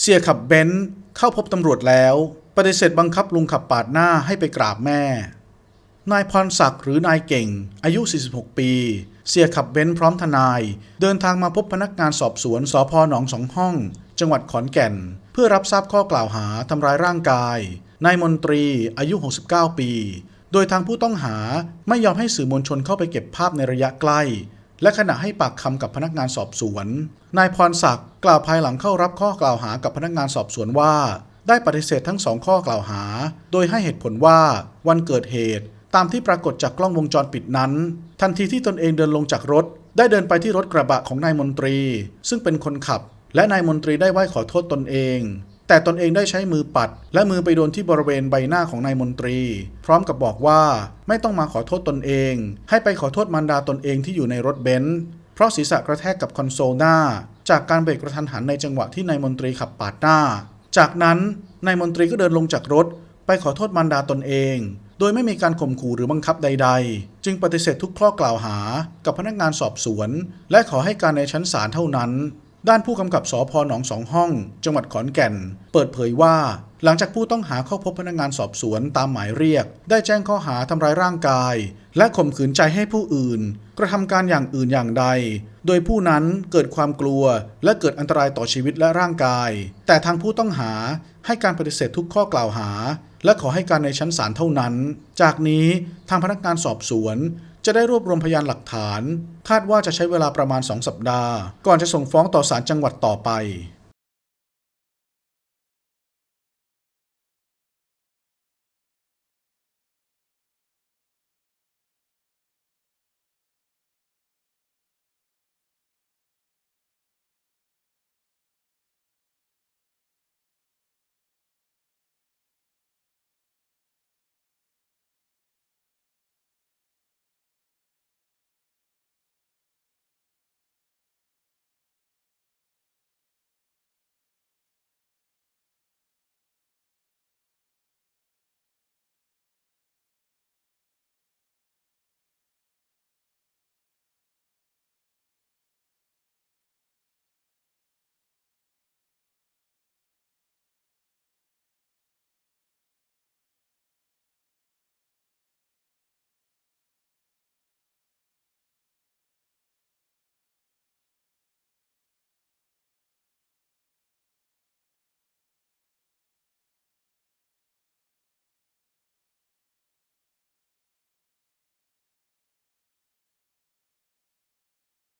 เสียขับเบนซ์เข้าพบตำรวจแล้วปฏิเสธบังคับลุงขับปาดหน้าให้ไปกราบแม่ นายพรศักดิ์หรือนายเก่ง อายุ 46 ปี เสียขับเบนซ์พร้อมทนาย เดินทางมาพบพนักงานสอบสวนสพหนองสองห้อง จังหวัดขอนแก่น เพื่อรับทราบข้อกล่าวหาทำร้ายร่างกาย นายมนตรีอายุ 69 ปี โดยทางผู้ต้องหาไม่ยอมให้สื่อมวลชนเข้าไปเก็บภาพในระยะใกล้ และขณะให้ปากคำกับพนักงานสอบสวน นายพรศักดิ์กล่าวภายหลังเข้ารับข้อกล่าวหากับพนักงานสอบสวนว่า ได้ปฏิเสธทั้งสองข้อกล่าวหา โดยให้เหตุผลว่าวันเกิดเหตุ ตามที่ปรากฏจากกล้องวงจรปิดนั้น ทันทีที่ตนเองเดินลงจากรถ ได้เดินไปที่รถกระบะของนายมนตรี ซึ่งเป็นคนขับ และนายมนตรีได้ไหว้ขอโทษตนเอง แต่ตนเองได้ใช้มือปัด และมือไปโดนที่บริเวณใบหน้าของนายมนตรี พร้อมกับบอกว่าไม่ต้องมาขอโทษตนเอง ให้ไปขอโทษมารดาตนเองที่อยู่ในรถเบนซ์เพราะศีรษะกระแทกกับคอนโซลหน้า จากการเบรกกระทันหันในจังหวะที่นายมนตรีขับปาดหน้า จากนั้นนายมนตรีก็เดินลงจากรถ ไปขอโทษมารดาตนเอง โดยไม่มีการข่มขู่หรือบังคับใด ๆ จึงปฏิเสธทุกข้อกล่าวหากับพนักงานสอบสวน และขอให้การในชั้นศาลเท่านั้น ด้านผู้กำกับสพหนองสองห้อง จังหวัดขอนแก่น เปิดเผยว่า หลังจากผู้ต้องหาเข้าพบพนักงานสอบสวนตามหมายเรียก ได้แจ้งข้อหาทำร้ายร่างกาย และข่มขืนใจให้ผู้อื่น กระทำการอย่างอื่นอย่างใด โดยผู้นั้นเกิดความกลัว และเกิดอันตรายต่อชีวิตและร่างกาย แต่ทางผู้ต้องหาให้การปฏิเสธทุกข้อกล่าวหา และขอให้การในชั้นศาลเท่านั้น จากนี้ทางพนักงานสอบสวน จะได้รวบรวมพยานหลักฐาน คาดว่าจะใช้เวลาประมาณ 2 สัปดาห์ ก่อนจะส่งฟ้องต่อศาลจังหวัดต่อไป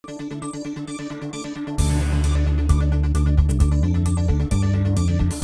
Thank you